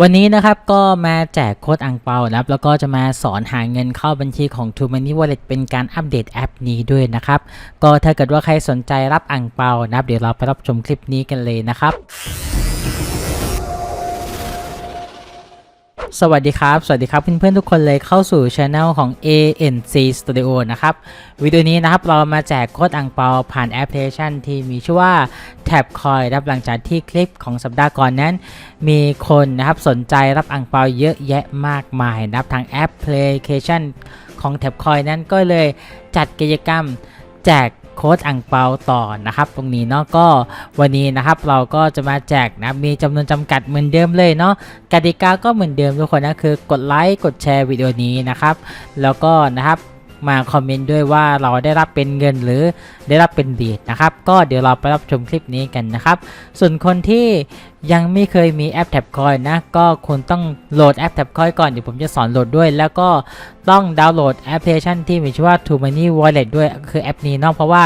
วันนี้นะครับก็มาแจกโค้ดอังเปานะครับแล้วก็จะมาสอนหาเงินเข้าบัญชีของ t o Money Wallet เป็นการอัปเดตแอปนี้ด้วยนะครับ ก็ถ้าเกิดว่าใครสนใจรับอังเปานะครับ เดี๋ยวเราไปรับชมคลิปนี้กันเลยนะครับ สวัสดีครับ สวัสดีครับเพื่อนๆทุกคนเลยเข้าสู่ช anel ของ ANC Studio นะครับ วิดีโอนี้นะครับเรามาแจกโค้ดอังเปาผ่านแอปพลิเคชันที่มีชื่อว่า Tab c o i รับหลังจากที่คลิปของสัปดาห์ก่อนนั้น มีคนนะครับสนใจรับอังเปาเยอะแยะมากมายนะครับทางแอปพลิเคชันของ Tab c o i นั้นก็เลยจัดกิจกรรมแจก โค้ดอังเปาต่อนะครับตรงนี้เนาะก็วันนี้นะครับเราก็จะมาแจกนะมีจำนวนจำกัดเหมือนเดิมเลยเนาะกติกาก็เหมือนเดิมทุกคนนะคือกดไลค์กดแชร์วิดีโอนี้นะครับแล้วก็นะครับ มาคอมเมนต์ด้วยว่าเราได้รับเป็นเงินหรือได้รับเป็นเดียญนะครับ ก็เดี๋ยวเราไปรับชมคลิปนี้กันนะครับ ส่วนคนที่ยังไม่เคยมีแอปแท็บคอยนะ ก็คุณต้องโหลดแอปแท็บคอยก่อนเดี๋ยวผมจะสอนโหลดด้วย แล้วก็ต้องดาวน์โหลดแอปพลิเคชันที่มีชื่อว่า t o Money Wallet ด้วยคือแอปนี้เนาะเพราะว่า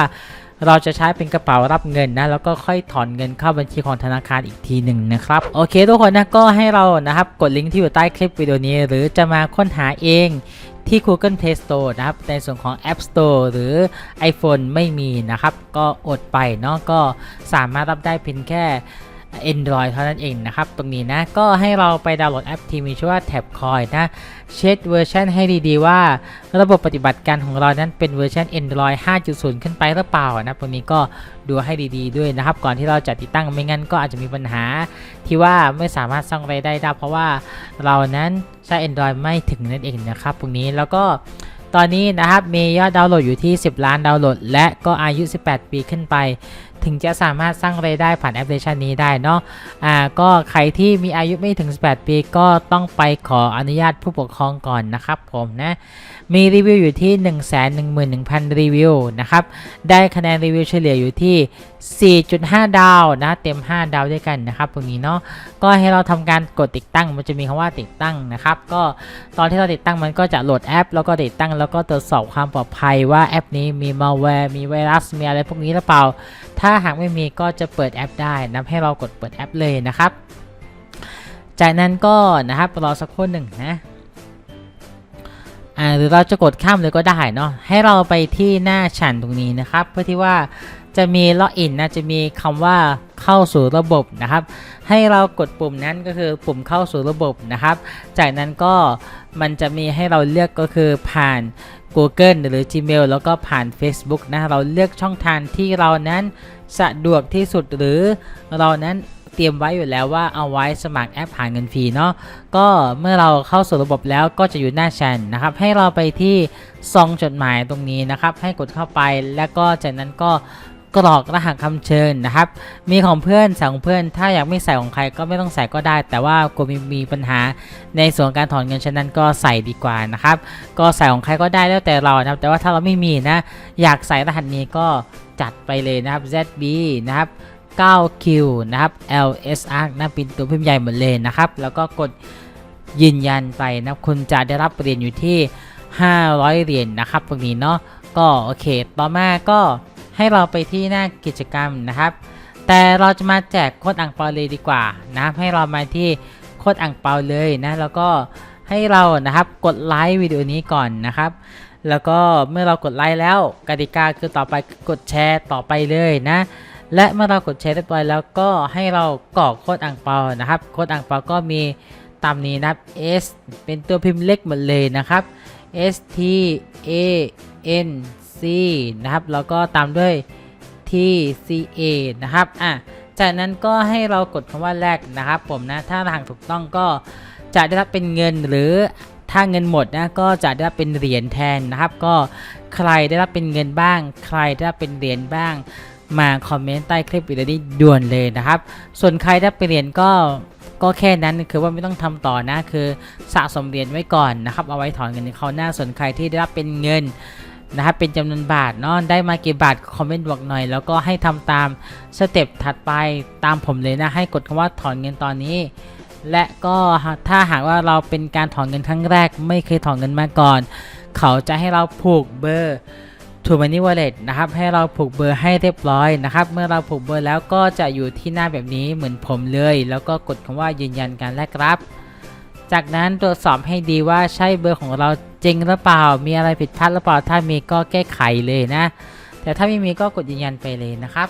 เราจะใช้เป็นกระเป๋ารับเงินนะแล้วก็ค่อยถอนเงินเข้าบัญชีของธนาคารอีกทีหนึ่งนะครับโอเคทุกคนนะก็ให้เรานะครับกดลิงก์ที่อยู่ใต้คลิปวิดีโอนี้ หรือจะมาค้นหาเองที่ Google Play Store นะครับ ในส่วนของ App Store หรือ iPhone ไม่มีนะครับ ก็อดไปเนาะก็สามารถรับได้เพียงแค่ Android เท่านั้นเองนะครับ ตรงนี้นะ ก็ให้เราไปดาวน์โหลดแอปที่มีชื่อว่า Tab Coin นะเช็คเวอร์ชันให้ดีๆ ว่า ระบบปฏิบัติการของเรานั้นเป็นเวอร์ชัน Android 5.0 ขึ้นไปหรือเปล่านะตรงนี้ก็ดูให้ดีๆ ด้วยนะครับ ก่อนที่เราจะติดตั้งไม่งั้นก็อาจจะมีปัญหาที่ว่าไม่สามารถสร้างรายได้ได้เพราะว่าเรานั้นใช้ Android ไม่ถึงนั่นเองนะครับตรงนี้แล้วก็ตอนนี้นะครับมียอดดาวน์โหลดอยู่ที่ 10 ล้านดาวน์โหลด และก็อายุ 18 ปีขึ้นไป ถึงจะสามารถสร้างรายได้ผ่านแอปพลิเคชันนี้ได้เนาะอ่าก็ใครที่มีอายุไม่ถึง 18 ปีก็ต้องไปขออนุญาตผู้ปกครองก่อนนะครับผมนะมีรีวิวอยู่ที่ 111,000 รีวิวนะครับได้คะแนนรีวิวเฉลี่ยอยู่ที่ 4.5 ดาวนะเต็ม 5 ดาวด้วยกันนะครับตรงนี้เนาะก็ให้เราทำการกดติดตั้งมันจะมีคำว่าติดตั้งนะครับก็ตอนที่เราติดตั้งมันก็จะโหลดแอป แล้วก็ติดตั้งแล้วก็ตรวจสอบความปลอดภัยว่าแอปนี้มีมาแวร์มีไวรัสมีอะไรพวกนี้หรือเปล่าถ้าาหากไม่มีก็จะเปิดแอปได้นะให้เรากดเปิดแอปเลยนะครับ จากนั้นก็นะครับรอสักครู่หนึ่งนะหรือเราจะกดข้ามเลยก็ได้เนาะให้เราไปที่หน้าฉันตรงนี้นะครับ เพื่อที่ว่า จะมีล็อกอินนะจะมีคำว่าเข้าสู่ระบบนะครับ ให้เรากดปุ่มนั้นก็คือปุ่มเข้าสู่ระบบนะครับ จากนั้นก็มันจะมีให้เราเลือกก็คือผ่าน Google หรือ Gmail แล้วก็ผ่าน Facebook นะเราเลือกช่องทางที่เรานั้นสะดวกที่สุดหรือเรานั้นเตรียมไว้อยู่แล้วว่าเอาไว้สมัครแอปหาเงินฟรีเนาะก็เมื่อเราเข้าสู่ระบบแล้วก็จะอยู่หน้าแชนนะครับ ให้เราไปที่ซองจดหมายตรงนี้นะครับ ให้กดเข้าไปแล้วก็จากนั้นก็ กรอกรหัสคำเชิญนะครับ มีของเพื่อนใส่ของเพื่อน ถ้าอยากไม่ใส่ของใครก็ไม่ต้องใส่ก็ได้ แต่ว่ากลัวมีมีปัญหาในส่วนการถอนเงินฉะนั้นก็ใส่ดีกว่านะครับ ก็ใส่ของใครก็ได้แล้วแต่เรานะครับ แต่ว่าถ้าเราไม่มีนะ อยากใส่รหัสนี้ก็จัดไปเลยนะครับ ZB นะครับ 9Q นะครับ LSR นะเป็นตัวพิมพ์ใหญ่หมดเลยนะครับ แล้วก็กดยืนยันไปนะคุณจะได้รับเหรียญอยู่ที่ 500 เหรียญนะครับตรงนี้เนาะก็โอเค ต่อมาก็ ให้เราไปที่หน้ากิจกรรมนะครับ แต่เราจะมาแจกโคดอ่างเปาเลยดีกว่านะครับให้เรามาที่โคดอ่างเปาเลยนะแล้วก็ให้เรานะครับกดไลค์วิดีโอนี้ก่อนนะครับ แล้วก็เมื่อเรากดไลค์แล้วกติกาคือต่อไปกดแชร์ต่อไปเลยนะและเมื่อเรากดแชร์เรียบร้อยแล้วก็ให้เรากรอกโค้ดอ่างเปานะครับ โค้ดอ่างเปาก็มีตามนี้นะครับ S เป็นตัวพิมพ์เล็กหมดเลยนะครับ S T A N C นะครับ แล้วก็ตามด้วย T C A นะครับ อะ จากนั้นก็ให้เรากดคำว่าแลกนะครับผมนะ ถ้าทางถูกต้องก็จะได้รับเป็นเงินหรือถ้าเงินหมดนะก็จะได้รับเป็นเหรียญแทนนะครับ ก็ใครได้รับเป็นเงินบ้าง ใครได้รับเป็นเหรียญบ้าง มาคอมเมนต์ใต้คลิปวิดีโอนี้ด่วนเลยนะครับ ส่วนใครได้ไปเหรียญก็ก็แค่นั้นคือว่าไม่ต้องทำต่อนะคือสะสมเหรียญไว้ก่อนนะครับ เอาไว้ถอนเงินในเขาวหน้าส่วนใครที่ได้รับเป็นเงิน นะครับเป็นจำนวนบาทเนาะได้มากี่บาทคอมเมนต์บอกหน่อย แล้วก็ให้ทำตามสเต็ปถัดไปตามผมเลยนะให้กดคำว่าถอนเงินตอนนี้ และก็ถ้าหากว่าเราเป็นการถอนเงินครั้งแรก ไม่เคยถอนเงินมาก่อน เขาจะให้เราผูกเบอร์ทูมันนี่วอลเล็ตนะครับให้เราผูกเบอร์ให้เรียบร้อยนะครับ เมื่อเราผูกเบอร์แล้วก็จะอยู่ที่หน้าแบบนี้เหมือนผมเลย แล้วก็กดคำว่ายืนยันการแลกรับ จากนั้นตรวจสอบให้ดีว่าใช่เบอร์ของเราจริงหรือเปล่า มีอะไรผิดพลาดหรือเปล่า ถ้ามีก็แก้ไขเลยนะ แต่ถ้าไม่มีก็กดยืนยันไปเลยนะครับ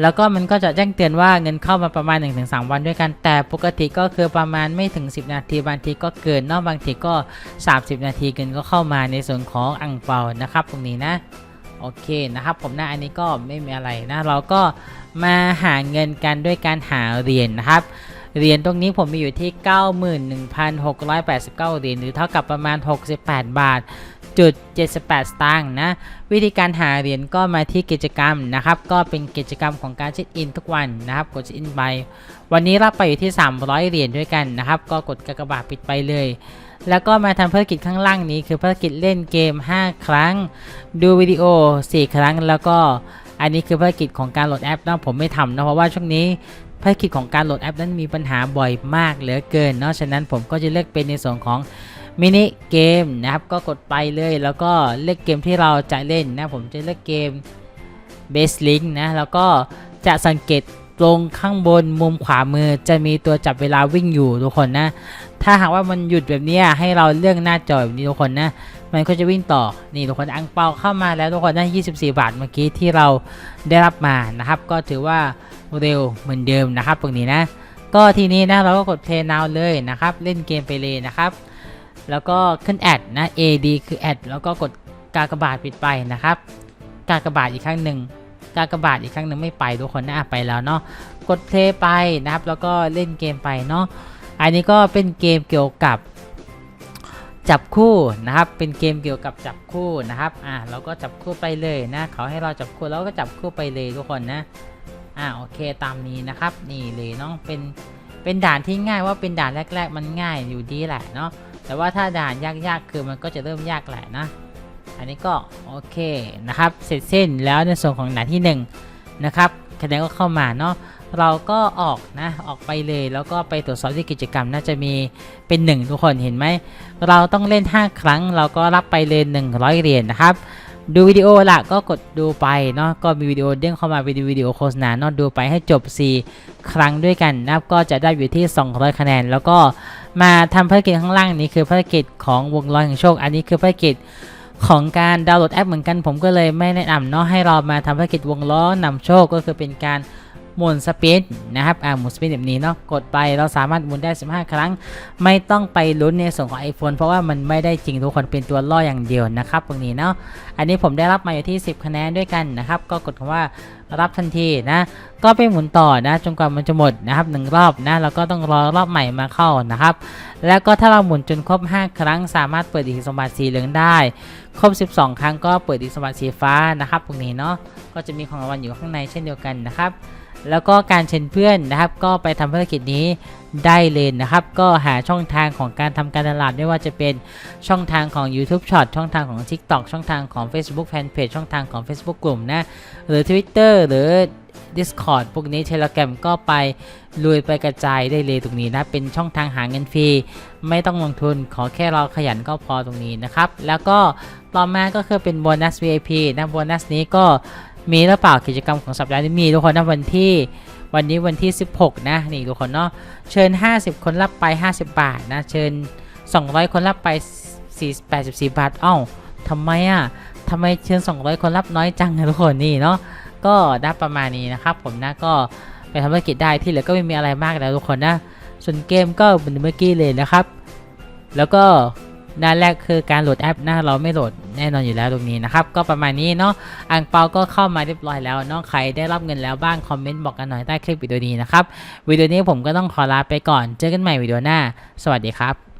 แล้วก็มันก็จะแจ้งเตือนว่าเงินเข้ามาประมาณ 1-3 วันด้วยกัน แต่ปกติก็คือประมาณไม่ถึง 10 นาที บางทีก็เกินนอกบางทีก็ 30 นาทีเกินก็เข้ามาในส่วนของอังเปานะครับ ตรงนี้นะโอเคนะครับผมนะอันนี้ก็ไม่มีอะไรนะ เราก็มาหาเงินกันด้วยการหาเหรียญนะครับ เหรียญตรงนี้ผมมีอยู่ที่ 91,689 เหรียญหรือเท่ากับประมาณ 68 บาทจุด78 สตางค์นะ วิธีการหาเหรียญก็มาที่กิจกรรมนะครับ ก็เป็นกิจกรรมของการเช็คอินทุกวันนะครับ กดเช็คอินไป วันนี้รับไปอยู่ที่ 300 เหรียญด้วยกันนะครับ ก็กดกากบาทปิดไปเลย แล้วก็มาทำภารกิจข้างล่างนี้คือภารกิจเล่นเกม 5 ครั้ง ดูวิดีโอ 4 ครั้งแล้วก็อันนี้คือภารกิจของการโหลดแอปนะผมไม่ทำนะเพราะว่าช่วงนี้ ภารกิจของการโหลดแอปนั้นมีปัญหาบ่อยมากเหลือเกินเนาะฉะนั้นผมก็จะเลือกเป็นในส่วนของมินิเกมนะครับก็กดไปเลยแล้วก็เลือกเกมที่เราจะเล่นนะผมจะเลือกเกม Base Link นะแล้วก็จะสังเกตตรงข้างบนมุมขวามือจะมีตัวจับเวลาวิ่งอยู่ทุกคนนะ ถ้าหากว่ามันหยุดแบบนี้ให้เราเลือกหน้าจอแบบนี้ทุกคนนะ มันก็จะวิ่งต่อ นี่ทุกคนอังเปาเข้ามาแล้วทุกคนได้24 บาทเมื่อกี้ที่เราได้รับมานะครับ ก็ถือว่า เร็วเหมือนเดิมนะครับตรงนี้นะ ก็ทีนี้นะเราก็กด play now เลยนะครับ เล่นเกมไปเลยนะครับ แล้วก็ขึ้นแอดนะ AD คือแอดแล้วก็กดกากบาทปิดไปนะครับ กากบาทอีกครั้งหนึ่งกากบาทอีกครั้งหนึ่งไม่ไปทุกคนนะไปแล้วเนาะกด play ไปนะครับ แล้วก็เล่นเกมไปเนาะอันนี้ก็เป็นเกมเกี่ยวกับจับคู่นะครับ เป็นเกมเกี่ยวกับจับคู่นะครับ อ่าเราก็จับคู่ไปเลยนะ เขาให้เราจับคู่เราก็จับคู่ไปเลยทุกคนนะ อ่าโอเคตามนี้นะครับ นี่เลยเนาะเป็นเป็นด่านที่ง่ายว่าเป็นด่านแรก ๆ มันง่ายอยู่ดีแหละเนาะแต่ว่าถ้าด่านยากๆคือมันก็จะเริ่มยากแหละนะ อันนี้ก็โอเคนะครับ เสร็จสิ้นแล้วในส่วนของด่านที่หนึ่งนะครับคะแนนก็เข้ามาเนาะเราก็ออกนะออกไปเลยแล้วก็ไปตรวจสอบที่กิจกรรมน่าจะมีเป็น 1 ทุกคนเห็นไหม เราต้องเล่น 5 ครั้ง เราก็รับไปเลย100เหรียญนะครับ ดูวิดีโอละก็กดดูไปเนาะก็มีวิดีโอเด้งเข้ามาวิดีวิดีโอโฆษณาเนาะดูไปให้จบ 4 ครั้งด้วยกันนะครับก็จะได้อยู่ที่ 200 คะแนน แล้วก็มาทำภารกิจข้างล่างนี้คือภารกิจของวงล้อแห่งโชค อันนี้คือภารกิจของการดาวน์โหลดแอปเหมือนกันผมก็เลยไม่แนะนำเนาะให้เรามาทำภารกิจวงล้อนำโชคก็คือเป็นการ หมุนสปีดนะครับอ่าหมุนสปีดแบบนี้เนาะกดไปเราสามารถหมุนได้ 15 ครั้ง ไม่ต้องไปลุ้นในส่วนของ iPhone เพราะว่ามันไม่ได้จริงทุกคนเป็นตัวล่ออย่างเดียวนะครับตรงนี้เนาะอันนี้ผมได้รับมาอยู่ที่ 10 คะแนนด้วยกันนะครับ ก็กดคำว่ารับทันทีนะ ก็ไปหมุนต่อนะจนกว่ามันจะหมดนะครับหนึ่งรอบนะแล้วก็ต้องรอรอบใหม่มาเข้านะครับ แล้วก็ถ้าเราหมุนจนครบ 5 ครั้ง สามารถเปิดอีกสมบัติสีเหลืองได้ ครบ 12 ครั้งก็เปิดอีกสมบัติสีฟ้านะครับตรงนี้เนาะก็จะมีของรางวัลอยู่ข้างในเช่นเดียวกันนะครับ แล้วก็การเชิญเพื่อนนะครับ ก็ไปทำภารกิจนี้ได้เลยนะครับ ก็หาช่องทางของการทำการตลาดไม่ว่าจะเป็นช่องทางของ YouTube Short ช่องทางของ TikTok ช่องทางของ Facebook Fanpage ช่องทางของ Facebook กลุ่มนะ หรือ Twitter หรือ Discord พวกนี้ Telegram ก็ไปลุยไปกระจายได้เลยตรงนี้นะ เป็นช่องทางหาเงินฟรี ไม่ต้องลงทุนขอแค่เราขยันก็พอตรงนี้นะครับ แล้วก็ต่อมาก็คือเป็นโบนัส VIP นะโบนัสนี้ก็ มีหรือเปล่ากิจกรรมของสัปดาห์นี้มีทุกคนนะวันที่วันนี้วันที่ 16 นะนี่ทุกคนเนาะเชิญ 50 คนรับไป 50 บาทนะเชิญ 200 คนรับไป 4 84 บาทเอ้าทำไมอะทำไมเชิญ 200 คนรับน้อยจังอะทุกคนนี่เนาะก็ได้ประมาณนี้นะครับผมนะก็ไปทำธุรกิจได้ที่เหลือก็ไม่มีอะไรมากแล้วทุกคนนะส่วนเกมก็เหมือนเมื่อกี้เลยนะครับ แล้วก็ ด้านแรกคือการโหลดแอปนะเราไม่โหลดแน่นอนอยู่แล้วตรงนี้นะครับ ก็ประมาณนี้เนาะอังเปาก็เข้ามาเรียบร้อยแล้วน้องใครได้รับเงินแล้วบ้างคอมเมนต์บอกกันหน่อยใต้คลิปวิดีโอนี้นะครับวิดีโอนี้ผมก็ต้องขอลาไปก่อนเจอกันใหม่วิดีโอหน้า สวัสดีครับ